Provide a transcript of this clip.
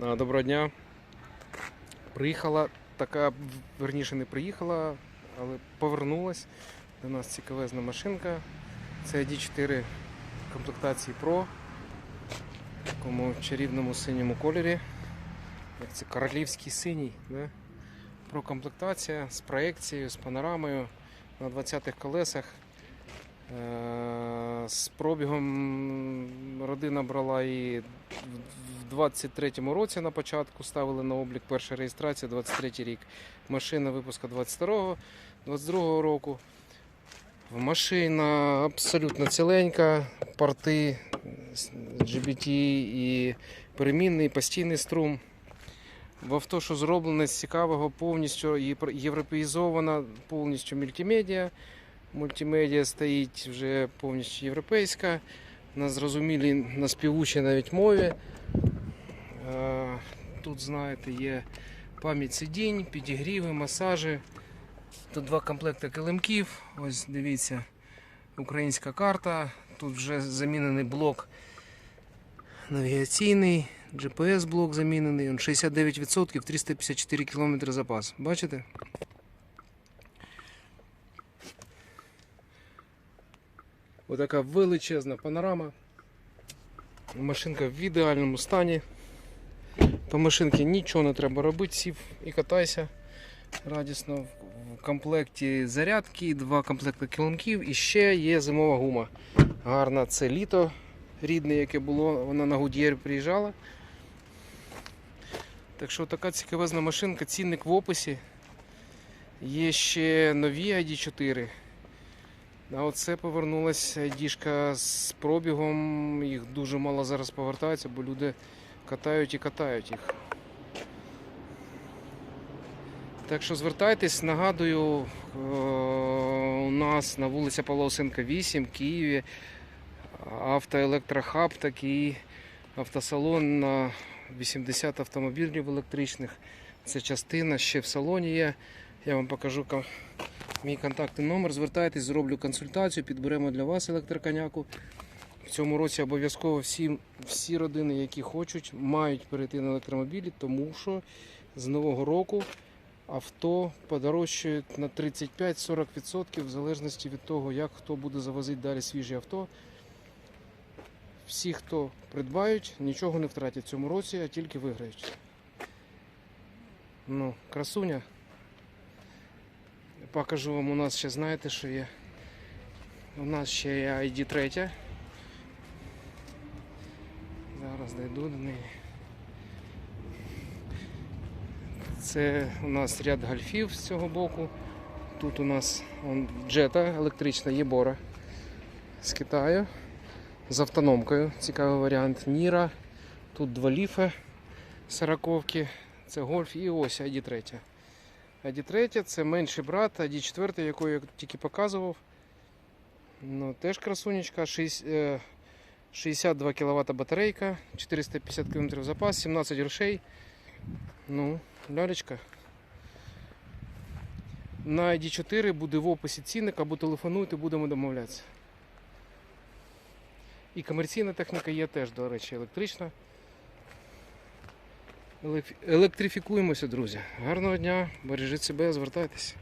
Доброго дня. Приїхала така, верніше не приїхала, але повернулась до нас цікавезна машинка. Це ID4 комплектації Pro в такому чарівному синьому кольорі. Як це королівський синій. Да? Pro комплектація з проекцією, з панорамою на 20-х колесах. Е, З пробігом родина брала в 23-му році на початку, ставили на облік перша реєстрація, 23 рік. Машина випуска 22-го, 22-го року. Машина абсолютно ціленька, порти GBT і перемінний, постійний струм. В авто, що зроблене з цікавого, повністю євро- європеїзована, повністю мультимедіа. Мультимедіа стоїть вже повністю європейська, на зрозумілій, на співучій навіть мові. Е, Тут, знаєте, є пам'ять сидінь, підігріви, масажі. Тут два комплекти килимків. Ось дивіться, українська карта. Тут вже замінений блок навігаційний, GPS-блок замінений. 69%, 354 км запас. Бачите? Отака величезна панорама. Машинка в ідеальному стані. По машинці нічого не треба робити, сів і катайся радісно. В комплекті зарядки, два комплекти килимків і ще є зимова гума. Гарна, це літо рідне, яке було, вона на Гудєр приїжджала. Так що така цікавезна машинка, цінник в описі. Є ще нові ID4. А оце повернулася ID з пробігом. Їх дуже мало зараз повертається, бо люди катають і катають їх. Так що звертайтесь, нагадую, е, у нас на вулиця Павла Осенка 8 в Києві автоелектрохаб такий автосалон на 80 автомобілів електричних. Це частина ще в салоні є. Я вам покажу мій контактний номер. Звертайтесь, зроблю консультацію, підберемо для вас електроконяку. В цьому році обов'язково всі, всі родини, які хочуть, мають перейти на електромобілі, тому що з нового року авто подорожчають на 35-40% в залежності від того, як хто буде завозити далі свіжі авто. Всі, хто придбають, нічого не втратять в цьому році, а тільки виграють. Ну, красуня. Покажу вам, у нас ще знаєте, що є. У нас ще є ID 3. Зараз дійду до неї. Це у нас ряд гольфів з цього боку. Тут у нас он, джета електрична Єбора з Китаю. З автономкою. Цікавий варіант. Ніра. Тут два ліфи сороковки. Це гольф і ось ID3. ID3 це менший брат, ID4, яку я тільки показував. Ну, теж красунечка. 6, е, 62 кВт батарейка, 450 км запас, 17 грошей. Ну, лялечка. На ID4 буде в описі цінник або телефонуйте, будемо домовлятися. І комерційна техніка є теж, до речі, електрична. Електрифікуємося, друзі. Гарного дня, бережіть себе, звертайтеся.